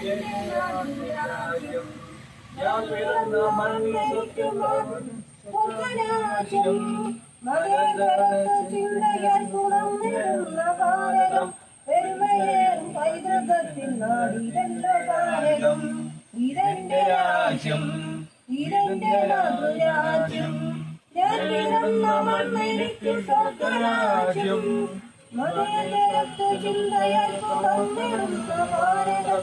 രാജ്യം ഞാൻ പിറന്ന മണ്ണിൽ സ്വത്തും ചിന്തയാൽ ഗുണമിടുന്ന ഭാരതം പെരുമയേറും പൈതൃകത്തിൽ നാടിരണ്ടോ ഭാരതം ഇതെന്റെ രാജ്യം ഇതെന്റെ മാതൃരാജ്യം ഞാൻ പിറന്ന മണ്ണെനിക്ക് സ്വർഗരാജ്യം മതേതരത്വ ചിന്തയാൽ പൈതൃകത്തിൽ നാടിരണ്ടോ ഭാരതം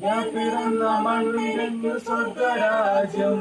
ഞാൻ പിറന്ന മണ്ണിലേക്ക് സ്വർഗരാജ്യം.